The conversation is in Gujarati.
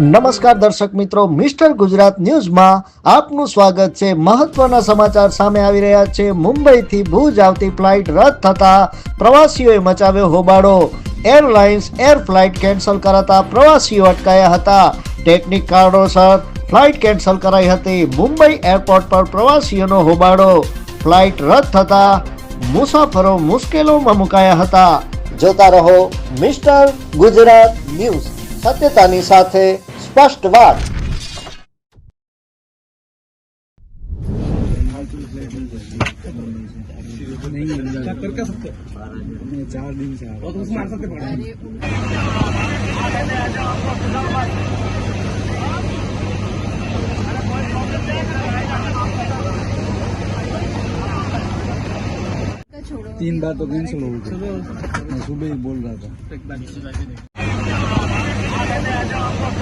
નમસ્કાર દર્શક મિત્રો, મિસ્ટર ગુજરાત ન્યૂઝમાં આપનું સ્વાગત છે. મહત્વના સમાચાર સામે આવી રહ્યા છે. મુંબઈથી ભુજ આવતી ફ્લાઇટ રદ થતા પ્રવાસીઓએ મચાવ્યો હોબાળો. એરલાઇન્સ એર ફ્લાઇટ કેન્સલ કરાતા પ્રવાસીઓ અટકાયા હતા. ટેકનિક કારણોસર ફ્લાઇટ કેન્સલ કરાઈ હતી. મુંબઈ એરપોર્ટ પર પ્રવાસીઓનો હોબાળો. ફ્લાઇટ રદ થતા મુસાફરો મુશ્કેલીમાં મુકાયા હતા. જોતા રહો મિસ્ટર ગુજરાત ન્યૂઝ. સત્યતાની સાથે સ્પષ્ટ વાત कर क्या सकते नहीं चार दिन से आ रहा हूँ। उसमें आंसर के पड़ा छोड़ो तीन बार तो कैंसिल हो गया मैं सुबह ही बोल रहा था じゃあ。